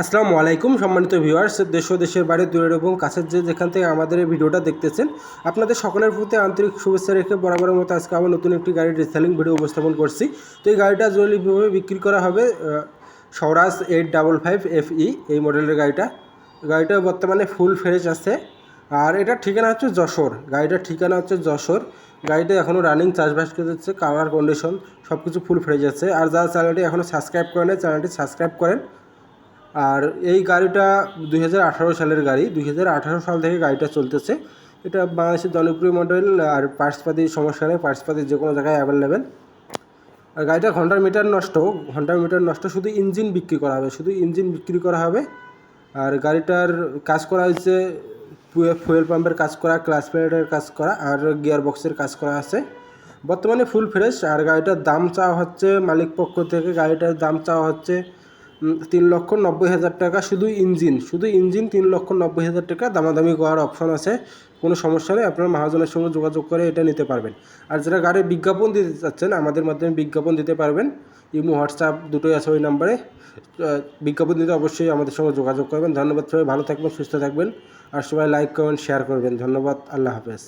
আসসালামু আলাইকুম সম্মানিত ভিউয়ার্স, দেশ ও দেশের বাইরে, দূরের এবং কাছের যে যেখান থেকে আমাদের এই ভিডিওটা দেখতেছেন, আপনাদের সকলের প্রতি আন্তরিক শুভেচ্ছা রেখে বরাবরের মতো আজকে আবার নতুন একটি গাড়ির রিসেলিং ভিডিও উপস্থাপন করছি। তো এই গাড়িটা জরুরিভাবে বিক্রি করা হবে Swaraj eight double five F E এই মডেলের গাড়িটা। গাড়িটা বর্তমানে ফুল ফ্রেশ আছে, আর এটার ঠিকানা হচ্ছে যশোর। গাড়িটার ঠিকানা হচ্ছে যশোর। গাড়িটা এখনও রানিং চাষবাস করে যাচ্ছে কালার কন্ডিশন সব কিছু ফুল ফ্রেশ আছে। আর যারা চ্যানেলটি এখনও সাবস্ক্রাইব করেন চ্যানেলটি সাবস্ক্রাইব করেন। আর এই গাড়িটা দুই হাজার আঠারো সালের গাড়ি। দুই হাজার আঠারো সাল থেকে গাড়িটা চলতেছে। এটা বাংলাদেশের জনপ্রিয় মডেল আর পার্টসপাতির সমস্যা নেই পার্টসপাতি যে কোনো জায়গায় অ্যাভেলেবেল আর গাড়িটা ঘণ্টার মিটার নষ্ট, ঘণ্টার মিটার নষ্ট, শুধু ইঞ্জিন বিক্রি করা হবে, শুধু ইঞ্জিন বিক্রি করা হবে। আর গাড়িটার কাজ করা হয়েছে ফুয়েল পাম্পের কাজ করা ক্লাস প্লেটের কাজ করা, আর গিয়ার বক্সের কাজ করা আছে। বর্তমানে ফুল ফ্রেশ আর গাড়িটার দাম চাওয়া হচ্ছে, মালিক পক্ষ থেকে গাড়িটার দাম চাওয়া হচ্ছে তিন লক্ষ নব্বই হাজার টাকা শুধু ইঞ্জিন শুধু ইঞ্জিন তিন লক্ষ নব্বই হাজার টাকা দামাদামি করার অপশন আছে। কোনো সমস্যা নেই, আপনারা মহাজনের সঙ্গে যোগাযোগ করে এটা নিতে পারবেন। আর যারা গাড়ির বিজ্ঞাপন দিতে চাচ্ছেন, আমাদের মাধ্যমে বিজ্ঞাপন দিতে পারবেন। ইমো, হোয়াটসঅ্যাপ দুটোই আছে ওই নাম্বারে বিজ্ঞাপন দিতে অবশ্যই আমাদের সঙ্গে যোগাযোগ করবেন। ধন্যবাদ সবাই, ভালো থাকবেন, সুস্থ থাকবেন। আর সবাই লাইক কমেন্ট শেয়ার করবেন। ধন্যবাদ, আল্লাহ হাফেজ।